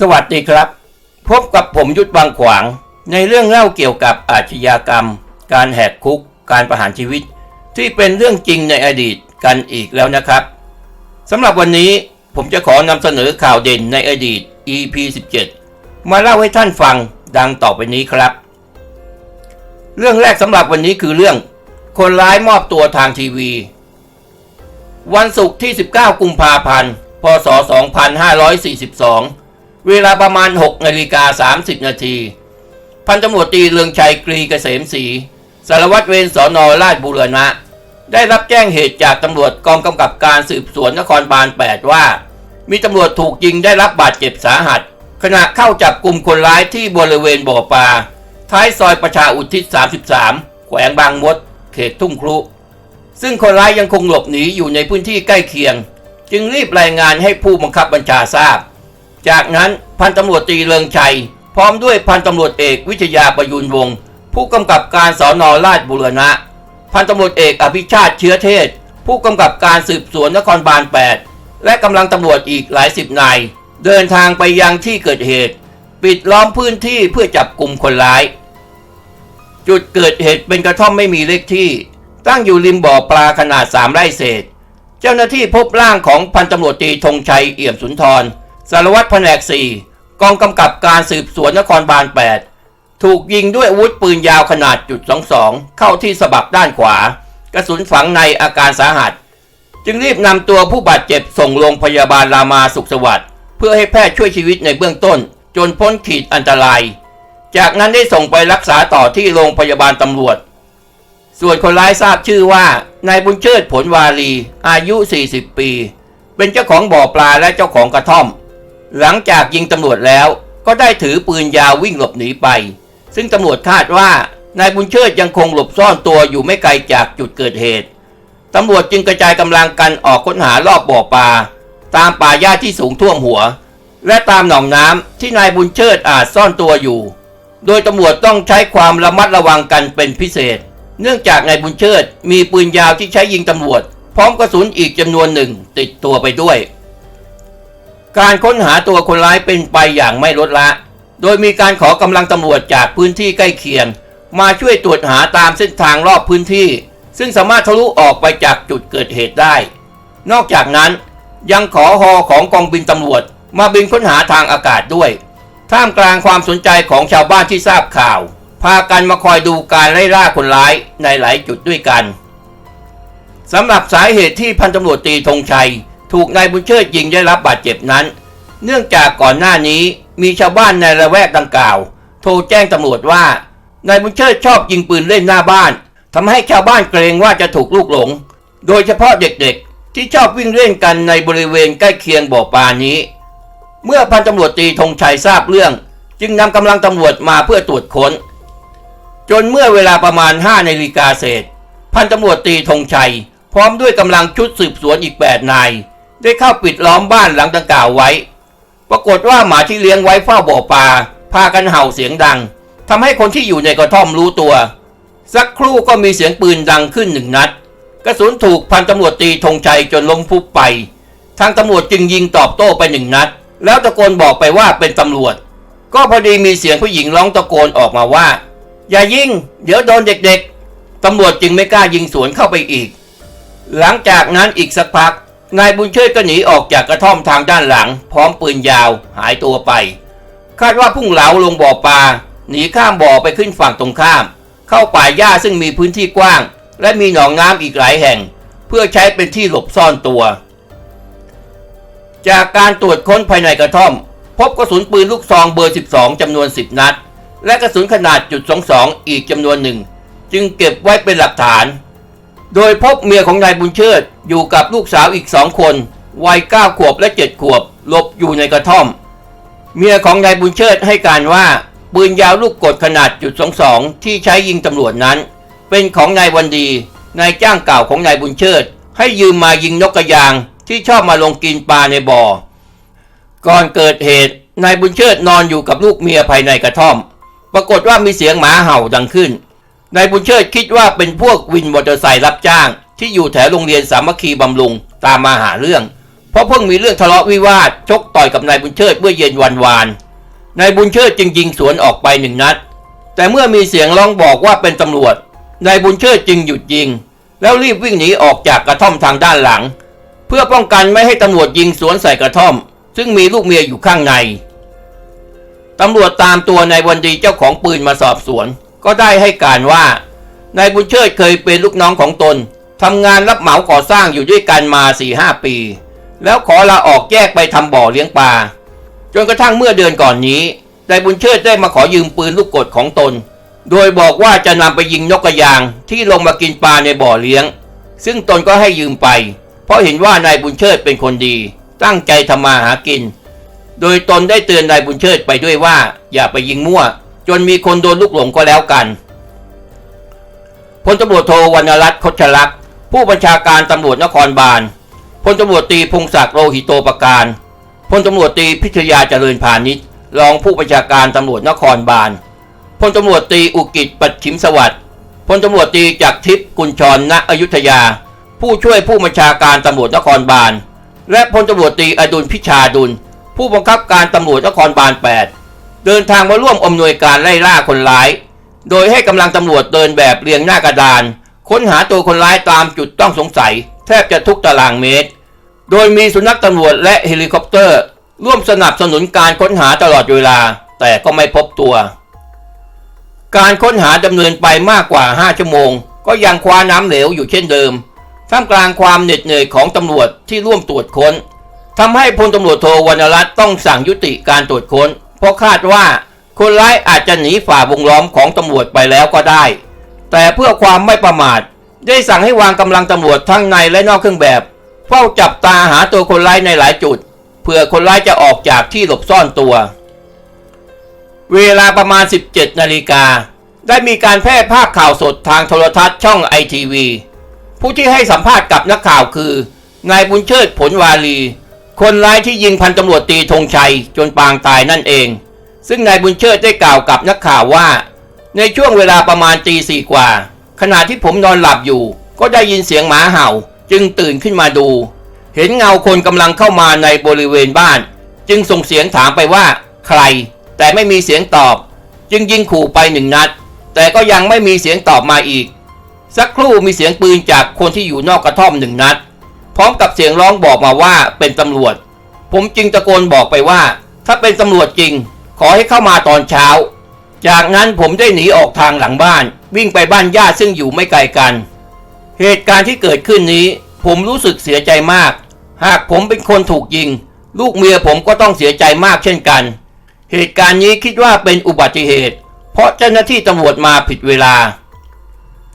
สวัสดีครับ พบกับผมยุทธบางขวาง ในเรื่องเล่าเกี่ยวกับอาชญากรรม การแหกคุก การประหารชีวิต ที่เป็นเรื่องจริงในอดีตกันอีกแล้วนะครับสำหรับวันนี้ผมจะขอนำเสนอข่าวเด่นในอดีต EP 17 มาเล่าให้ท่านฟังดังต่อไปนี้ครับ เรื่องแรกสำหรับวันนี้คือเรื่อง คนร้ายมอบตัวทางทีวี วันศุกร์ที่ 19 กุมภาพันธ์ พศ 2542 เวลาประมาณ6นาฬิกา30 นาที พันตำรวจตีเลืองชัยกรีเกษมศรีสารวัตรเวรสอนอราชบุรณะ ได้รับแจ้งเหตุจากตำรวจกองกำกับการสืบสวนนครบาล 8 ว่า มีตำรวจถูกยิงได้รับบาดเจ็บสาหัส ขณะเข้าจับกลุ่มคนร้ายที่บริเวณบ่อปลาท้ายซอยประชาอุทิศ 33 แขวงบางมด เขตทุ่งครุ ซึ่งคนร้ายยังคงหลบหนีอยู่ในพื้นที่ใกล้เคียง จึงรีบรายงานให้ผู้บังคับบัญชาทราบ จากนั้นพันตำรวจตรีเลิงชัย พร้อมด้วยพันตำรวจเอกวิทยาประยุนวงศ์ผู้กำกับการสอนอราชบุรณะ พันตำรวจเอกอภิชาติเชื้อเทศ ผู้กำกับการสืบสวนนครบาล 8 และกำลังตำรวจอีกหลายสิบนาย เดินทางไปยังที่เกิดเหตุ ปิดล้อมพื้นที่เพื่อจับกลุ่มคนร้าย จุดเกิดเหตุเป็นกระท่อมไม่มีเลขที่ ตั้งอยู่ริมบ่อปลาขนาด3ไร่เศษ เจ้าหน้าที่พบร่างของพันตำรวจตรีธงชัยเอี่ยมสุนทร สารวัตรแผนก 4 กองกำกับการสืบสวนนครบาล 8 ถูกยิงด้วยอาวุธปืนยาวขนาดจุด22 เข้าที่สะบักด้านขวา กระสุนฝังในอาการสาหัส จึงรีบนำตัวผู้บาดเจ็บส่งโรงพยาบาลรามาสุขสวัสดิ์เพื่อให้แพทย์ช่วยชีวิตในเบื้องต้น จนพ้นขีดอันตราย จากนั้นได้ส่งไปรักษาต่อที่โรงพยาบาลตำรวจ ส่วนคนร้ายทราบชื่อว่านายบุญเชิดผลวาลีอายุ 40 ปี เป็นเจ้าของบ่อปลาและเจ้าของกระท่อม หลังจากยิงตำรวจแล้วก็ได้ถือปืนยาววิ่งหลบหนีไป ซึ่งตำรวจคาดว่านายบุญเชิดยังคงหลบซ่อนตัวอยู่ไม่ไกลจากจุดเกิดเหตุตำรวจจึงกระจายกำลังกันออกค้นหารอบบ่อปลาตามป่าหญ้าที่สูงท่วมหัว และตามหนองน้ำที่นายบุญเชิดอาจซ่อนตัวอยู่ โดยตำรวจต้องใช้ความระมัดระวังกันเป็นพิเศษ เนื่องจากนายบุญเชิดมีปืนยาวที่ใช้ยิงตำรวจ พร้อมกระสุนอีกจำนวนหนึ่งติดตัวไปด้วย การค้นหาตัวคนร้ายเป็นไปอย่างไม่ลดละ โดยมีการขอกำลังตำรวจจากพื้นที่ใกล้เคียง มาช่วยตรวจหาตามเส้นทางรอบพื้นที่ ซึ่งสามารถทะลุออกไปจากจุดเกิดเหตุได้ นอกจากนั้นยังขอฮอของกองบินตำรวจ มาบินค้นหาทางอากาศด้วย ท่ามกลางความสนใจของชาวบ้านที่ทราบข่าว พากันมาคอยดูการไล่ล่าคนร้ายในหลายจุดด้วยกันสำหรับสาเหตุที่พันตำรวจตีธงชัย ถูกนายบุญเชิดยิงได้รับบาดเจ็บนั้น เนื่องจากก่อนหน้านี้มีชาวบ้านในละแวกดังกล่าว โทรแจ้งตำรวจว่านายบุญเชิดชอบยิงปืนเล่นหน้าบ้านทำให้ชาวบ้านเกรงว่าจะถูกลูกหลง โดยเฉพาะเด็กๆ ที่ชอบวิ่งเล่นกันในบริเวณใกล้เคียงบ่อปลานี้ เมื่อพันตำรวจตีธงชัยทราบเรื่อง จึงนำกำลังตำรวจมาเพื่อตรวจค้น จนเมื่อเวลาประมาณ5นาฬิกาเศษ พันตำรวจตีธงชัย พร้อมด้วยกำลังชุดสืบสวนอีก 8 นาย ได้เข้าปิดล้อมบ้านหลังดังกล่าวไว้ ปรากฏว่าหมาที่เลี้ยงไว้เฝ้าบ่อปลาพากันเห่าเสียงดังทำให้คนที่อยู่ในกระท่อมรู้ตัว สักครู่ก็มีเสียงปืนดังขึ้นหนึ่งนัด กระสุนถูกพันตำรวจตีธงชัยจนล้มฟุบไป ทางตำรวจจึงยิงตอบโต้ไปหนึ่งนัด แล้วตะโกนบอกไปว่าเป็นตำรวจ ก็พอดีมีเสียงผู้หญิงร้องตะโกนออกมาว่า อย่ายิงเดี๋ยวโดนเด็กๆตำรวจจึงไม่กล้ายิงสวนเข้าไปอีก หลังจากนั้นอีกสักพัก นายบุญเชิดก็หนีออกจากกระท่อมทางด้านหลัง พร้อมปืนยาวหายตัวไป คาดว่าพุ่งเหลาลงบ่อปลาหนีข้ามบ่อไปขึ้นฝั่งตรงข้าม เข้าป่าหญ้าซึ่งมีพื้นที่กว้าง และมีหนองน้ำอีกหลายแห่ง เพื่อใช้เป็นที่หลบซ่อนตัว จากการตรวจค้นภายในกระท่อม พบกระสุนปืนลูกซองเบอร์ 12จำนวน 10 นัด และกระสุนขนาดจุด22อีกจำนวนหนึ่งจึงเก็บไว้เป็นหลักฐาน โดยพบเมียของนายบุญเชิดอยู่กับลูกสาวอีกสองคน วัย9ขวบและ7ขวบหลบอยู่ในกระท่อม เมียของนายบุญเชิดให้การว่าปืนยาวลูกกดขนาดจุด22ที่ใช้ยิงตำรวจนั้น เป็นของนายวันดีนายจ้างเก่าของนายบุญเชิด ให้ยืมมายิงนกกระยางที่ชอบมาลงกินปลาในบ่อ ก่อนเกิดเหตุนายบุญเชิดนอนอยู่กับลูกเมียภายในกระท่อม ปรากฏว่ามีเสียงหมาเห่าดังขึ้น นายบุญเชิดคิดว่าเป็นพวกวินมอเตอร์ไซค์รับจ้าง ที่อยู่แถวโรงเรียนสามัคคีบำรุงตามมาหาเรื่อง เพราะเพิ่งมีเรื่องทะเลาะวิวาทชกต่อยกับนายบุญเชิดเมื่อเย็นวันวานนายบุญเชิดจึงยิงสวนออกไปหนึ่งนัด แต่เมื่อมีเสียงร้องบอกว่าเป็นตำรวจนายบุญเชิดจึงหยุดยิง แล้วรีบวิ่งหนีออกจากกระท่อมทางด้านหลัง เพื่อป้องกันไม่ให้ตำรวจยิงสวนใส่กระท่อม ซึ่งมีลูกเมียอยู่ข้างในตำรวจตามตัวนายวันดีเจ้าของปืนมาสอบสวน ก็ได้ให้การว่านายบุญเชิดเคยเป็นลูกน้องของตนทำงานรับเหมาก่อสร้างอยู่ด้วยกันมา4ี่ห้าปี แล้วขอลาออกแยกไปทำบ่อเลี้ยงปลาจนกระทั่งเมื่อเดือนก่อนนี้นายบุญเชิดได้มาขอยืมปืนลูกกดของตน โดยบอกว่าจะนำไปยิงนกกระยางที่ลงมากินปลาในบ่อเลี้ยง ซึ่งตนก็ให้ยืมไป เพราะเห็นว่านายบุญเชิดเป็นคนดี ตั้งใจทำมาหากิน โดยตนได้เตือนนายบุญเชิดไปด้วยว่า อย่าไปยิงมั่ว จนมีคนโดนลูกหลงก็แล้วกันพลตำรวจโทวรรณรัตน์คชลักษ์ผู้บัญชาการตำรวจนครบาลพลตำรวจตีพงศักดิ์โลหิตโตประการพลตำรวจตีพิทยาเจริญพาณิชย์รองผู้บัญชาการตำรวจนครบาลพลตำรวจตีอุกิจปัดชิมสวัสดิ์พลตำรวจตีจากทิพย์กุลชรณอยุธยา ผู้ช่วยผู้บัญชาการตำรวจนครบาลและพลตำรวจตีอดุลพิชาดุล ผู้บังคับการตำรวจนครบาล 8 เดินทางมาร่วมอำนวยการไล่ล่าคนร้าย โดยให้กำลังตำรวจเดินแบบเรียงหน้ากระดาน ค้นหาตัวคนร้ายตามจุดต้องสงสัย แทบจะทุกตารางเมตร โดยมีสุนัขตำรวจและเฮลิคอปเตอร์ ร่วมสนับสนุนการค้นหาตลอดเวลา แต่ก็ไม่พบตัว การค้นหาดำเนินไปมากกว่า 5 ชั่วโมง ก็ยังคว้าน้ำเหลวอยู่เช่นเดิม ท่ามกลางความเหน็ดเหนื่อยของตำรวจที่ร่วมตรวจค้นทำให้พลตำรวจโทวรรณรัตน์ต้องสั่งยุติการตรวจค้น เพราะคาดว่าคนร้ายอาจจะหนีฝ่าวงล้อมของตำรวจไปแล้วก็ได้ แต่เพื่อความไม่ประมาท ได้สั่งให้วางกำลังตำรวจทั้งในและนอกเครื่องแบบ เฝ้าจับตาหาตัวคนร้ายในหลายจุด เพื่อคนร้ายจะออกจากที่หลบซ่อนตัว เวลาประมาณ 17 นาฬิกา ได้มีการแพร่ภาพข่าวสดทางโทรทัศน์ช่องไอทีวีผู้ที่ให้สัมภาษณ์กับนักข่าวคือนายบุญเชิดผลวาลี คนร้ายที่ยิงพันตำรวจตีธงชัยจนปางตายนั่นเอง ซึ่งนายบุญเชิดได้กล่าวกับนักข่าวว่า ในช่วงเวลาประมาณตีสี่กว่า ขณะที่ผมนอนหลับอยู่ ก็ได้ยินเสียงหมาเห่า จึงตื่นขึ้นมาดู เห็นเงาคนกำลังเข้ามาในบริเวณบ้าน จึงส่งเสียงถามไปว่า ใคร แต่ไม่มีเสียงตอบ จึงยิงขู่ไปหนึ่งนัด แต่ก็ยังไม่มีเสียงตอบมาอีก สักครู่มีเสียงปืนจากคนที่อยู่นอกกระท่อมหนึ่งนัด ร้อมกับเสียงร้องบอกมาว่าเป็นตำรวจ ผมจึงตะโกนบอกไปว่า ถ้าเป็นตำรวจจริง ขอให้เข้ามาตอนเช้า จากนั้นผมได้หนีออกทางหลังบ้าน วิ่งไปบ้านญาติซึ่งอยู่ไม่ไกลกัน เหตุการณ์ที่เกิดขึ้นนี้ ผมรู้สึกเสียใจมาก หากผมเป็นคนถูกยิง ลูกเมียผมก็ต้องเสียใจมากเช่นกัน เหตุการณ์นี้คิดว่าเป็นอุบัติเหตุ เพราะเจ้าหน้าที่ตำรวจมาผิดเวลา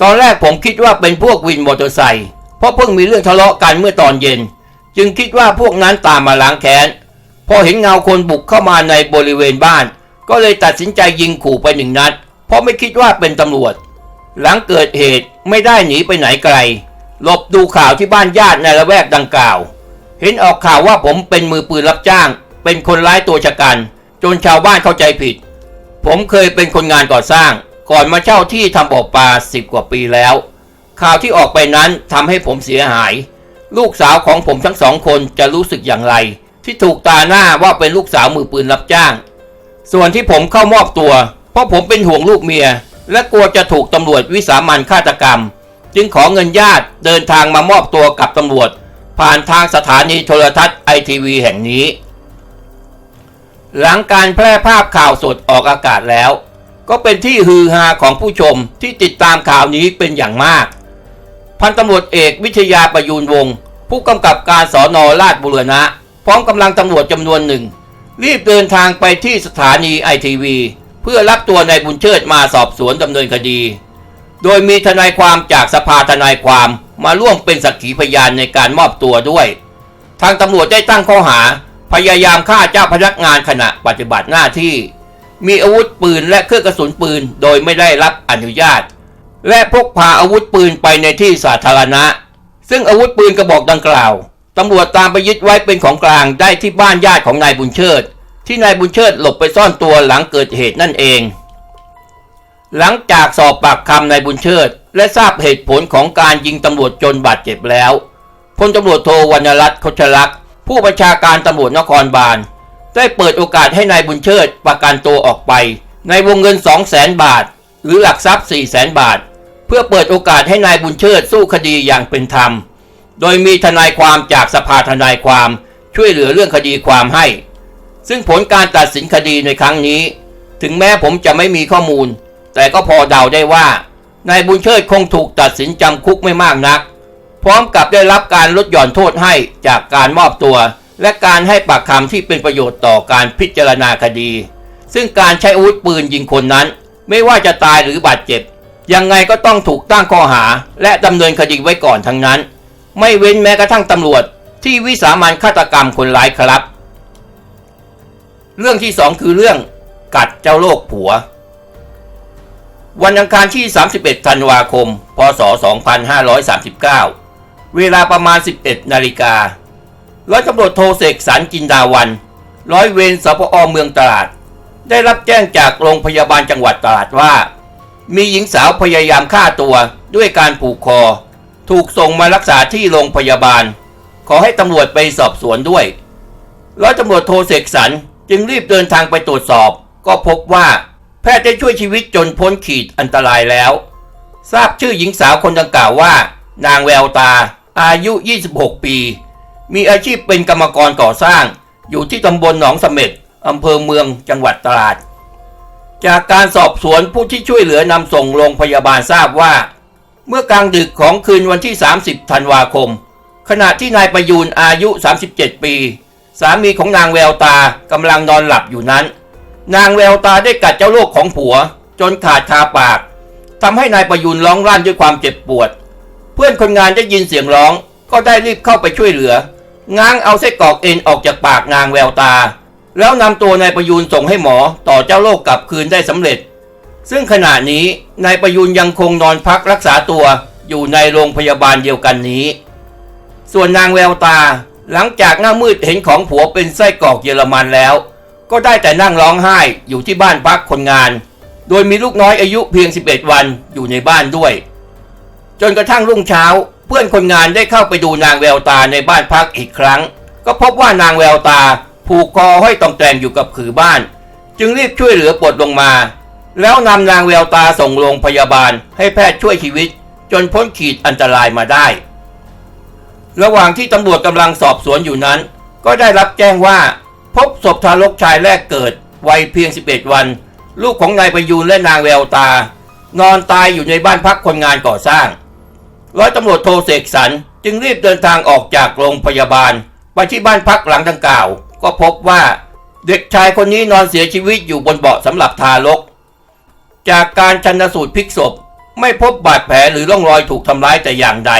ตอนแรกผมคิดว่าเป็นพวกวินมอเตอร์ไซค์ เพราะเพิ่งมีเรื่องทะเลาะกันเมื่อตอนเย็น จึงคิดว่าพวกนั้นตามมาล้างแค้น พอเห็นเงาคนบุกเข้ามาในบริเวณบ้าน ก็เลยตัดสินใจยิงขู่ไปหนึ่งนัด เพราะไม่คิดว่าเป็นตำรวจ หลังเกิดเหตุไม่ได้หนีไปไหนไกล หลบดูข่าวที่บ้านญาติในละแวกดังกล่าว เห็นออกข่าวว่าผมเป็นมือปืนรับจ้าง เป็นคนร้ายตัวชะกัน จนชาวบ้านเข้าใจผิด ผมเคยเป็นคนงานก่อสร้าง ก่อนมาเช่าที่ทำบ่อปลาสิบกว่าปีแล้ว ข่าวที่ออกไปนั้นทำให้ผมเสียหาย ลูกสาวของผมทั้งสองคนจะรู้สึกอย่างไร ที่ถูกตาหน้าว่าเป็นลูกสาวมือปืนรับจ้าง ส่วนที่ผมเข้ามอบตัว เพราะผมเป็นห่วงลูกเมีย และกลัวจะถูกตำรวจวิสามันฆาตกรรม จึงขอเงินญาติเดินทางมามอบตัวกับตำรวจ ผ่านทางสถานีโทรทัศน์ไอทีวีแห่งนี้ หลังการแพร่ภาพข่าวสดออกอากาศแล้ว ก็เป็นที่ฮือฮาของผู้ชมที่ติดตามข่าวนี้เป็นอย่างมาก พันตำรวจเอกวิทยาประยูนวงศ์ผู้กำกับการสอนอราชบุรณะ พร้อมกำลังตำรวจจำนวนหนึ่ง รีบเดินทางไปที่สถานีไอทีวีเพื่อรับตัวนายบุญเชิดมาสอบสวนดำเนินคดี โดยมีทนายความจากสภาทนายความมาร่วมเป็นสักขีพยานในการมอบตัวด้วย ทางตำรวจได้ตั้งข้อหา พยายามฆ่าเจ้าพนักงานขณะปฏิบัติหน้าที่ มีอาวุธปืนและเครื่องกระสุนปืนโดยไม่ได้รับอนุญาต และพกพาอาวุธปืนไปในที่สาธารณะ ซึ่งอาวุธปืนกระบอกดังกล่าวตำรวจตามไปยึดไว้เป็นของกลางได้ที่บ้านญาติของนายบุญเชิด ที่นายบุญเชิดหลบไปซ่อนตัวหลังเกิดเหตุนั่นเอง หลังจากสอบปากคำนายบุญเชิด และทราบเหตุผลของการยิงตำรวจจนบาดเจ็บแล้วพลตำรวจโทวรรณรัตน์คชลักษ์ผู้บัญชาการตำรวจนครบาล ได้เปิดโอกาสให้นายบุญเชิดประกันตัวออกไป ในวงเงิน 2 0 0แสนบาท หรือหลักทรัพย์ 4 0 0แสนบาท เพื่อเปิดโอกาสให้นายบุญเชิดสู้คดีอย่างเป็นธรรม โดยมีทนายความจากสภาทนายความช่วยเหลือเรื่องคดีความให้ ซึ่งผลการตัดสินคดีในครั้งนี้ ถึงแม้ผมจะไม่มีข้อมูล แต่ก็พอเดาได้ว่านายบุญเชิดคงถูกตัดสินจำคุกไม่มากนัก พร้อมกับได้รับการลดหย่อนโทษให้จากการมอบตัว และการให้ปากคำที่เป็นประโยชน์ต่อการพิจารณาคดี ซึ่งการใช้อาวุธปืนยิงคนนั้น ไม่ว่าจะตายหรือบาดเจ็บ ยังไงก็ต้องถูกตั้งข้อหา และดำเนินคดีไว้ก่อนทั้งนั้น ไม่เว้นแม้กระทั่งตำรวจที่วิสามันฆาตกรรมคนร้ายครับ เรื่องที่สองคือเรื่องกัดเจ้าโลกผัว วันอังคารที่ 31 ธันวาคม พศ 2539 เวลาประมาณ 11 นาฬิการ้อยตำรวจโทเสกสรรจินดาวัน ร้อยเวรสพอเมืองตราด ได้รับแจ้งจากโรงพยาบาลจังหวัดตราดว่า มีหญิงสาวพยายามฆ่าตัวด้วยการผูกคอ ถูกส่งมารักษาที่โรงพยาบาล ขอให้ตำรวจไปสอบสวนด้วย ร้อยตำรวจโทเสกสรรจึงรีบเดินทางไปตรวจสอบ ก็พบว่า แพทย์ได้ช่วยชีวิตจนพ้นขีดอันตรายแล้ว ทราบชื่อหญิงสาวคนดังกล่าวว่า นางแววตา อายุ 26 ปี มีอาชีพเป็นกรรมกรก่อสร้าง อยู่ที่ตำบลหนองเสม็ดอำเภอเมืองจังหวัดตราด จากการสอบสวนผู้ที่ช่วยเหลือนำส่งโรงพยาบาลทราบว่า เมื่อกลางดึกของคืนวันที่ 30 ธันวาคม ขณะที่นายประยูนอายุ 37 ปี สามีของนางแววตากำลังนอนหลับอยู่นั้น นางแววตาได้กัดเจ้าโลกของผัว จนขาดคาปากทำให้นายประยูนร้องรั่นด้วยความเจ็บปวด เพื่อนคนงานได้ยินเสียงร้อง ก็ได้รีบเข้าไปช่วยเหลือง้างเอาไส้กรอกเอ็นออกจากปากนางแววตา แล้วนำตัวนายประยูนส่งให้หมอต่อเจ้าโลกกลับคืนได้สำเร็จ ซึ่งขณะนี้นายประยูนยังคงนอนพักรักษาตัวอยู่ในโรงพยาบาลเดียวกันนี้ ส่วนนางแววตาหลังจากหน้ามืดเห็นของผัวเป็นไส้กรอกเยอรมันแล้ว ก็ได้แต่นั่งร้องไห้อยู่ที่บ้านพักคนงาน โดยมีลูกน้อยอายุเพียง 11 วันอยู่ในบ้านด้วย จนกระทั่งรุ่งเช้า เพื่อนคนงานได้เข้าไปดูนางแววตาในบ้านพักอีกครั้ง ก็พบว่านางแววตา ผูกคอห้อยตองแตงอยู่กับขือบ้าน จึงรีบช่วยเหลือปลดลงมา แล้วนำนางแววตาส่งโรงพยาบาลให้แพทย์ช่วยชีวิต จนพ้นขีดอันตรายมาได้ ระหว่างที่ตำรวจกำลังสอบสวนอยู่นั้น ก็ได้รับแจ้งว่า พบศพทารกชายแรกเกิดวัยเพียง 11 วัน ลูกของนายประยูนและนางแววตา นอนตายอยู่ในบ้านพักคนงานก่อสร้างร้อยตำรวจโทเสกสรรจึงรีบเดินทางออกจากโรงพยาบาลไปที่บ้านพักหลังดังกล่าว ก็พบว่าเด็กชายคนนี้นอนเสียชีวิตอยู่บนเบาะสำหรับทารก จากการชันสูตรพลิกศพ ไม่พบบาดแผลหรือร่องรอยถูกทำร้ายแต่อย่างใด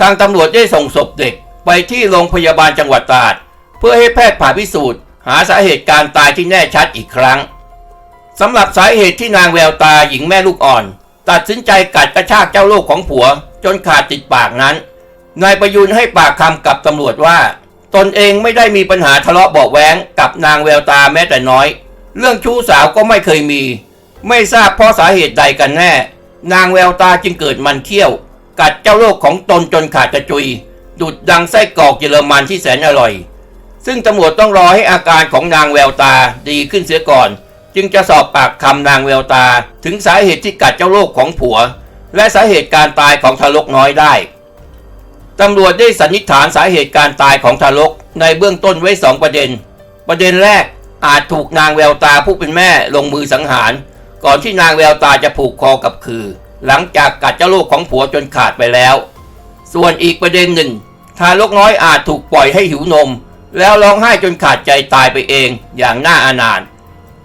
ทางตำรวจได้ส่งศพเด็กไปที่โรงพยาบาลจังหวัดตราด เพื่อให้แพทย์ผ่าพิสูจน์ หาสาเหตุการตายที่แน่ชัดอีกครั้งสำหรับสาเหตุที่นางแววตาหญิงแม่ลูกอ่อน ตัดสินใจกัดกระชากเจ้าโลกของผัว จนขาดติดปากนั้นนายประยุนให้ปากคำกับตำรวจว่า ตนเองไม่ได้มีปัญหาทะเลาะเบาแว้งกับนางแววตาแม้แต่น้อย เรื่องชู้สาวก็ไม่เคยมี ไม่ทราบเพราะสาเหตุใดกันแน่ นางแววตาจึงเกิดมันเขี้ยว กัดเจ้าโลกของตนจนขาดกระจุย ดุดดังไส้กรอกเยอรมันที่แสนอร่อย ซึ่งตำรวจต้องรอให้อาการของนางแววตาดีขึ้นเสียก่อน จึงจะสอบปากคำนางแววตา ถึงสาเหตุที่กัดเจ้าโลกของผัว และสาเหตุการตายของทารกน้อยได้ ตำรวจได้สันนิษฐานสาเหตุการตายของทารกในเบื้องต้นไว้สองประเด็น ประเด็นแรกอาจถูกนางแววตาผู้เป็นแม่ลงมือสังหาร ก่อนที่นางแววตาจะผูกคอกับคือ หลังจากกัดเจ้าลูกของผัวจนขาดไปแล้ว ส่วนอีกประเด็นหนึ่ง ทารกน้อยอาจถูกปล่อยให้หิวนม แล้วร้องไห้จนขาดใจตายไปเองอย่างน่าอานาถ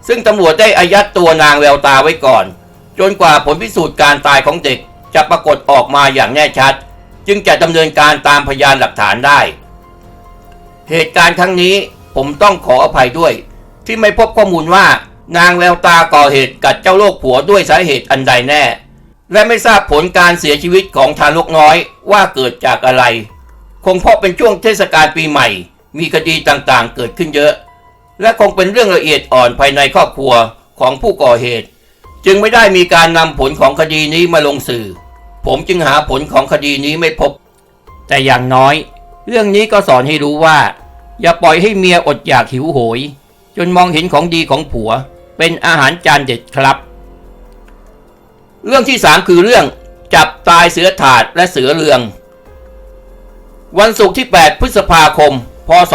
ซึ่งตำรวจได้อายัดตัวนางแววตาไว้ก่อน จนกว่าผลพิสูจน์การตายของเด็กจะปรากฏออกมาอย่างแน่ชัด จึงจะดำเนินการตามพยานหลักฐานได้ เหตุการณ์ครั้งนี้ผมต้องขออภัยด้วย ที่ไม่พบข้อมูลว่านางแววตาก่อเหตุกัดเจ้าโลกผัวด้วยสาเหตุอันใดแน่ และไม่ทราบผลการเสียชีวิตของทารกน้อยว่าเกิดจากอะไร คงเพราะเป็นช่วงเทศกาลปีใหม่ มีคดีต่างๆ เกิดขึ้นเยอะ และคงเป็นเรื่องละเอียดอ่อนภายในครอบครัวของผู้ก่อเหตุ จึงไม่ได้มีการนำผลของคดีนี้มาลงสื่อ ผมจึงหาผลของคดีนี้ไม่พบ แต่อย่างน้อย เรื่องนี้ก็สอนให้รู้ว่า อย่าปล่อยให้เมียอดอยากหิวโหย จนมองเห็นของดีของผัว เป็นอาหารจานเด็ดครับ เรื่องที่สามคือเรื่องจับตายเสือถาดและเสือเรือง วันศุกร์ที่ 8 พฤษภาคม พศ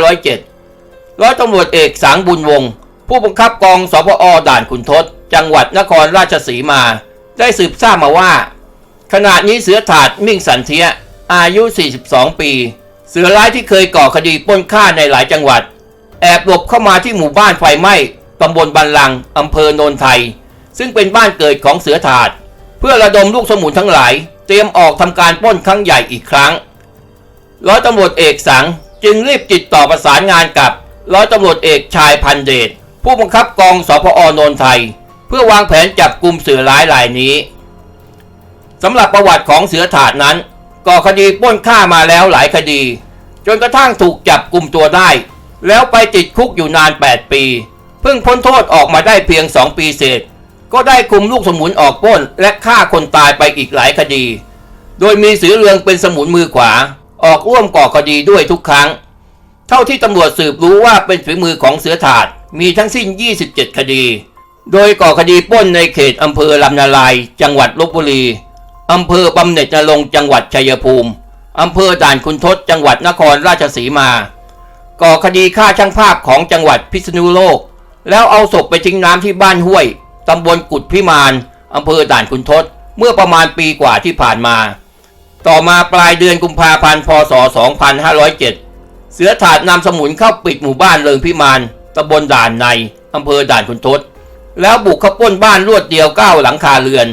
2507 ร้อยตำรวจเอกสังบุญวงศ์ผู้บังคับกองสพอด่านขุนทดจังหวัดนครราชสีมา ได้สืบทราบมาว่า ขณะนี้เสือถาดมิ่งสันเทียอายุ 42 ปี เสือร้ายที่เคยก่อคดีปล้นฆ่าในหลายจังหวัด แอบหลบเข้ามาที่หมู่บ้านไฟไหม้ตำบลบันลังอำเภอโนนไทย ซึ่งเป็นบ้านเกิดของเสือถาด เพื่อระดมลูกสมุนทั้งหลาย เตรียมออกทำการปล้นครั้งใหญ่อีกครั้ง ร้อยตำรวจเอกสังจึงรีบติดต่อประสานงานกับร้อยตำรวจเอกชายพันเดชผู้บังคับกองสพอโนนไทย เพื่อวางแผนจับกลุ่มเสือร้ายรายนี้ สำหรับประวัติของเสือถาดนั้นก่อคดีปล้นฆ่ามาแล้วหลายคดี จนกระทั่งถูกจับกลุ่มตัวได้ แล้วไปติดคุกอยู่นาน 8 ปี เพิ่งพ้นโทษออกมาได้เพียง 2 ปีเศษ ก็ได้คุมลูกสมุนออกปล้นและฆ่าคนตายไปอีกหลายคดี โดยมีสือเรืองเป็นสมุนมือขวา ออกร่วมก่อคดีด้วยทุกครั้ง เท่าที่ตำรวจสืบรู้ว่าเป็นฝีมือของเสือถาดมีทั้งสิ้น 27 คดี โดยก่อคดีปล้นในเขตอำเภอลำนาลาย จังหวัดลบบุรี อำเภอบำเหน็จนรงจังหวัดชัยภูมิ อำเภอด่านคุณทศจังหวัดนครราชสีมา ก่อคดีฆ่าช่างภาพของจังหวัดพิษณุโลก แล้วเอาศพไปทิ้งน้ำที่บ้านห้วยตำบลกุดพิมานอำเภอด่านคุณทศเมื่อประมาณปีกว่าที่ผ่านมา ต่อมาปลายเดือนกุมภาพันธ์พศ 2507 เสือถาดนำสมุนเข้าปิดหมู่บ้านเลิงพิมานตำบลด่านในอำเภอด่านคุณทศแล้วบุกเข้าปล้นบ้านรวดเดียวเก้าหลังคาเรือน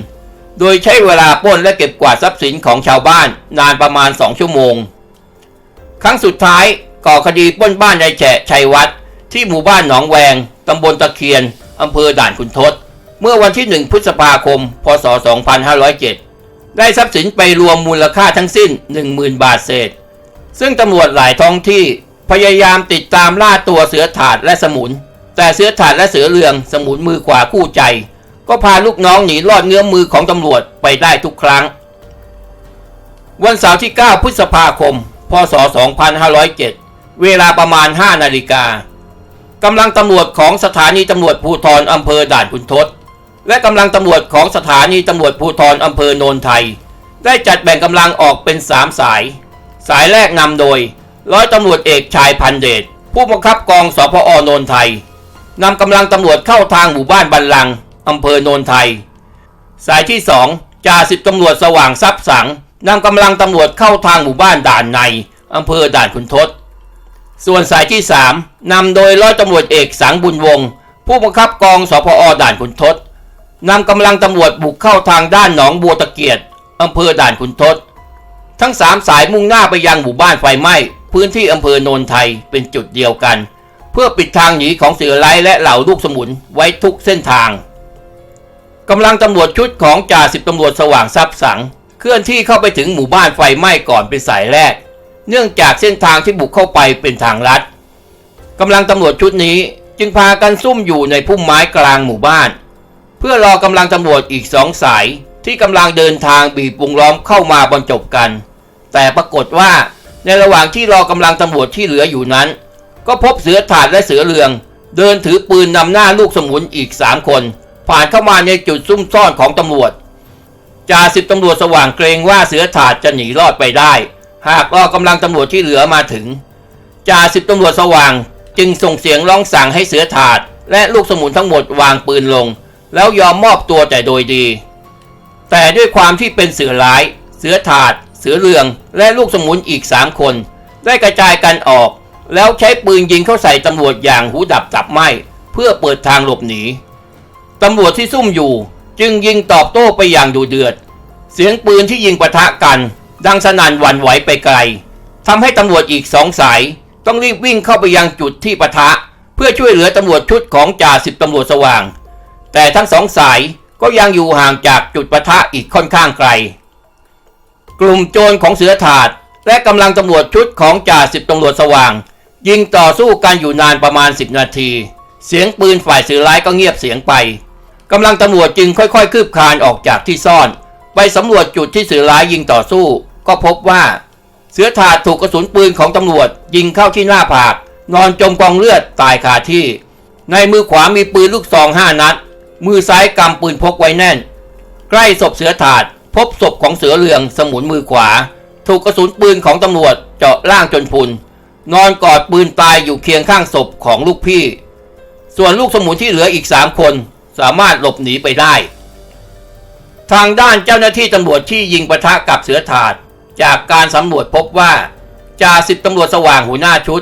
โดยใช้เวลาป้นและเก็บกวาดทรัพย์สินของชาวบ้านนานประมาณ 2 ชั่วโมง ครั้งสุดท้ายก่อคดีป้นบ้านในแฉะชัยวัดที่หมู่บ้านหนองแวง ตำบลตะเคียน อำเภอด่านคุณทศเมื่อวันที่ 1 พฤษภาคม พศ 2507 ได้ทรัพย์สินไปรวมมูลค่าทั้งสิ้น 10,000 บาทเศษ ซึ่งตำรวจหลายท้องที่พยายามติดตามล่าตัวเสือถาดและสมุน แต่เสือถาดและเสือเรืองสมุนมือขวาคู่ใจ ก็พาลูกน้องหนีรอดเงื้อมมือของตำรวจไปได้ทุกครั้ง วันเสาร์ที่ 9 พฤษภาคม พศ 2507 เวลาประมาณ 5 นาฬิกากำลังตำรวจของสถานีตำรวจภูธรอำเภอด่านขุนทดและกำลังตำรวจของสถานีตำรวจภูธรอำเภอโนนไทย ได้จัดแบ่งกำลังออกเป็น 3 สาย สายแรกนำโดย ร้อยตำรวจเอกชายพันเดชผู้บังคับกองสพอโนนไทยนำกำลังตำรวจเข้าทางหมู่บ้านบันลัง อำเภอโนนไทย สายที่ 2จ่าสิบตำรวจสว่างทรัพย์สังนำกำลังตำรวจเข้าทางหมู่บ้านด่านในอำเภอด่านขุนทด ส่วนสายที่ 3นำโดยร้อยตำรวจเอกสังบุญวงศ์ผู้บังคับกองสพอด่านขุนทดนำกำลังตำรวจบุกเข้าทางด้านหนองบัวตะเกียดอำเภอด่านขุนทด ทั้งสามสายมุ่งหน้าไปยังหมู่บ้านไฟไหม้ พื้นที่อำเภอโนนไทยเป็นจุดเดียวกัน เพื่อปิดทางหนีของเสือไร้และเหล่าลูกสมุนไว้ทุกเส้นทาง กำลังตำรวจชุดของจ่าสิบตำรวจสว่างทรัพย์สัง เคลื่อนที่เข้าไปถึงหมู่บ้านไฟไหม้ก่อนเป็นสายแรก เนื่องจากเส้นทางที่บุกเข้าไปเป็นทางลัดกำลังตำรวจชุดนี้จึงพากันซุ่มอยู่ในพุ่มไม้กลางหมู่บ้าน เพื่อรอกำลังตำรวจอีกสองสายที่กำลังเดินทางบีบวงล้อมเข้ามาบรรจบกัน แต่ปรากฏว่าในระหว่างที่รอกำลังตำรวจที่เหลืออยู่นั้น ก็พบเสือถาดและเสือเรือง เดินถือปืนนำหน้าลูกสมุนอีกสามคน ผ่านเข้ามาในจุดซุ่มซ่อนของตำรวจจ่าสิบตำรวจสว่างเกรงว่าเสือถาดจะหนีรอดไปได้ หากรอกำลังตำรวจที่เหลือมาถึงจ่าสิบตำรวจสว่าง จึงส่งเสียงร้องสั่งให้เสือถาด และลูกสมุนทั้งหมดวางปืนลง แล้วยอมมอบตัวแต่โดยดี แต่ด้วยความที่เป็นเสือร้าย เสือถาด เสือเรือง และลูกสมุนอีกสามคน ได้กระจายกันออก แล้วใช้ปืนยิงเข้าใส่ตำรวจอย่างหูดับจับไหมเพื่อเปิดทางหลบหนี ตำรวจที่ซุ่มอยู่ จึงยิงตอบโต้ไปอย่างดุเดือด เสียงปืนที่ยิงปะทะกัน ดังสนั่นหวั่นไหวไปไกลทำให้ตำรวจอีกสองสาย ต้องรีบวิ่งเข้าไปยังจุดที่ปะทะ เพื่อช่วยเหลือตำรวจชุดของจ่าสิบตำรวจสว่าง แต่ทั้งสองสายก็ยังอยู่ห่างจากจุดปะทะอีกค่อนข้างไกล กลุ่มโจรของเสือถาด และกำลังตำรวจชุดของจ่าสิบตำรวจสว่าง ยิงต่อสู้กันอยู่นานประมาณ 10 นาที เสียงปืนฝ่ายสือร้ายก็เงียบเสียงไป กำลังตำรวจจึงค่อยๆ คืบคลานออกจากที่ซ่อน ไปสำรวจจุดที่เสือร้ายยิงต่อสู้ ก็พบว่า เสือถาดถูกกระสุนปืนของตำรวจ ยิงเข้าที่หน้าผาก นอนจมกองเลือดตายคาที่ ในมือขวามีปืนลูกซองห้านัด มือซ้ายกำปืนพกไว้แน่น ใกล้ศพเสือถาด พบศพของเสือเหลืองสมุนมือขวา ถูกกระสุนปืนของตำรวจเจาะล่างจนพุนนอนกอดปืนตายอยู่เคียงข้างศพของลูกพี่ ส่วนลูกสมุนที่เหลืออีกสามคน สามารถหลบหนีไปได้ ทางด้านเจ้าหน้าที่ตำรวจที่ยิงปะทะกับเสือถาด จากการสำรวจพบว่าจ่าสิบตำรวจสว่างหัวหน้าชุด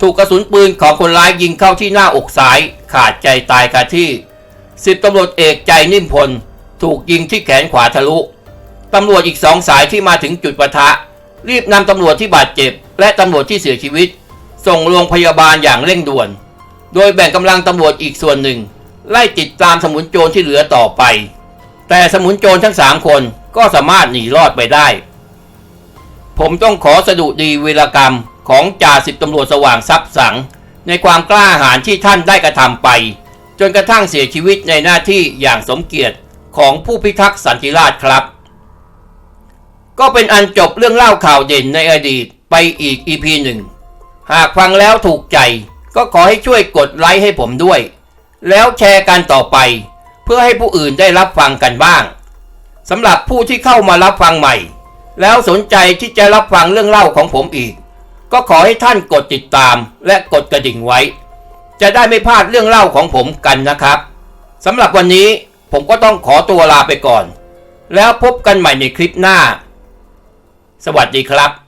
ถูกกระสุนปืนของคนร้ายยิงเข้าที่หน้าอกซ้าย ขาดใจตายคาที่สิบตำรวจเอกใจนิ่มพล ถูกยิงที่แขนขวาทะลุตำรวจอีกสองสายที่มาถึงจุดปะทะ รีบนำตำรวจที่บาดเจ็บ และตำรวจที่เสียชีวิต ส่งโรงพยาบาลอย่างเร่งด่วน โดยแบ่งกำลังตำรวจอีกส่วนหนึ่ง ไล่ติดตามสมุนโจรที่เหลือต่อไป แต่สมุนโจรทั้งสามคนก็สามารถหนีรอดไปได้ ผมต้องขอสดุดีวีรกรรมของจ่าสิบตำรวจสว่างทรัพย์สัง ในความกล้าหาญที่ท่านได้กระทำไป จนกระทั่งเสียชีวิตในหน้าที่อย่างสมเกียรติของผู้พิทักษ์สันติราษฎร์ครับ ก็เป็นอันจบเรื่องเล่าข่าวเด่นในอดีตไปอีก EP หนึ่งหากฟังแล้วถูกใจก็ขอให้ช่วยกดไลค์ให้ผมด้วย แล้วแชร์กันต่อไป เพื่อให้ผู้อื่นได้รับฟังกันบ้างสำหรับผู้ที่เข้ามารับฟังใหม่ แล้วสนใจที่จะรับฟังเรื่องเล่าของผมอีก ก็ขอให้ท่านกดติดตามและกดกระดิ่งไว้ จะได้ไม่พลาดเรื่องเล่าของผมกันนะครับสำหรับวันนี้ผมก็ต้องขอตัวลาไปก่อน แล้วพบกันใหม่ในคลิปหน้า สวัสดีครับ